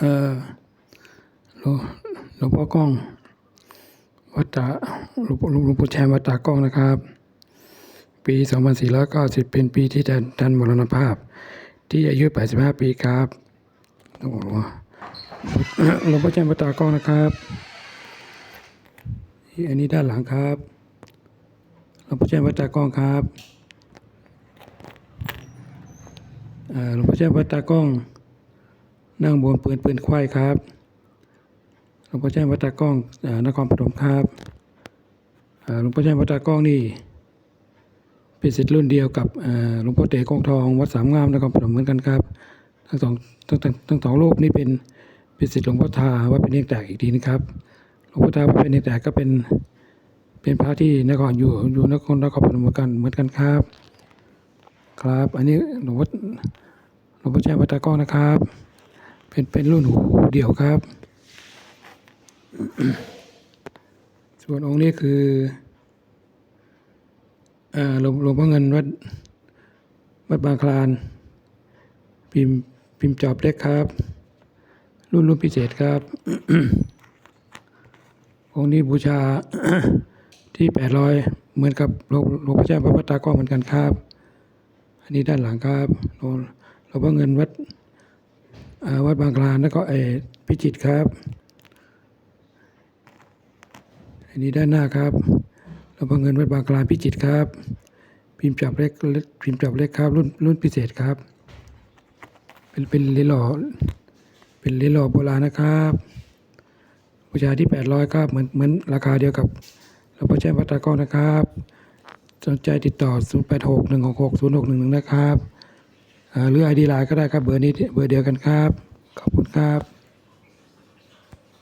เออหลวงพ่อกล้องวัดตาหลวงหลวงปู่แชมวัดตากล้องนะครับ ปี 2490 เป็นปีที่ท่านท่านมรณภาพ ที่อายุ 85 ปีครับโอ้หหลวงพ่อแชมวัดตากล้องนะครับอันนี้ด้านหลังครับหลวงพ่อแชมวัดตากล้องครับหลวงพ่อแชมวัดตากล้อง นั่งบนปืนปืนควายครับหลวงพ่อแจ้งวัดตากล้องอนครปฐมครับหลวงพ่อแจ้งวัดตากล้องนี่เป็นศิษย์รุ่นเดียวกับหลวงพ่อเต๋กองทองวัดสามงามนครปฐมเหมือนกันครับ ทั้งสองทั้งทั้งสองรูปนี่เป็นเป็นศิษย์หลวงพ่อทาวัดเป็นเนียงแตกอีกทีนะครับหลวงพ่อทาวัดเป็นเนียงแตกก็เป็นเป็นพระที่นครอยู่อยู่นครนครปฐมเหมือนกันเหมือนกันครับ ครับ อันนี้หลวงพ่อหลวงพ่อแจ้งวัดตากล้องนะครับ เป็นเป็นรุ่นหูเดี่ยวครับ ส่วนองค์นี้คือหลวงหลวงพ่อเงินวัดวัดบางคลาน พิมพ์พิมพ์จอบเล็กครับ รุ่นรุ่นพิเศษครับ องค์นี้บูชาที่แปดร้อยเหมือนกับหลวงหลวงพระเจ้าพระพุทธก้อเหมือนกันครับ อันนี้ด้านหลังครับหลวงหลวงพ่อเงินวัด วัดบางคลานแล้วก็ไอพิจิตครับอันนี้ด้านหน้าครับเราบังเงินวัดบางกลางพิจิตครับ พิมพ์จับเล็กพิมพ์จับเล็กครับ รุ่นรุ่นพิเศษครับ เป็นเป็นเหรียญหล่อเป็นเหรียญหล่อโบราณนะครับบูชาที่800ครับเหมือนเหมือนราคาเดียวกับเราพระเจ้าวัดตากล้องนะครับสนใจติดต่อ 086 166 0611 นะครับ หรือไอดีไลน์ก็ได้ครับเบอร์นี้เบอร์เดียวกันครับ ขอบคุณครับ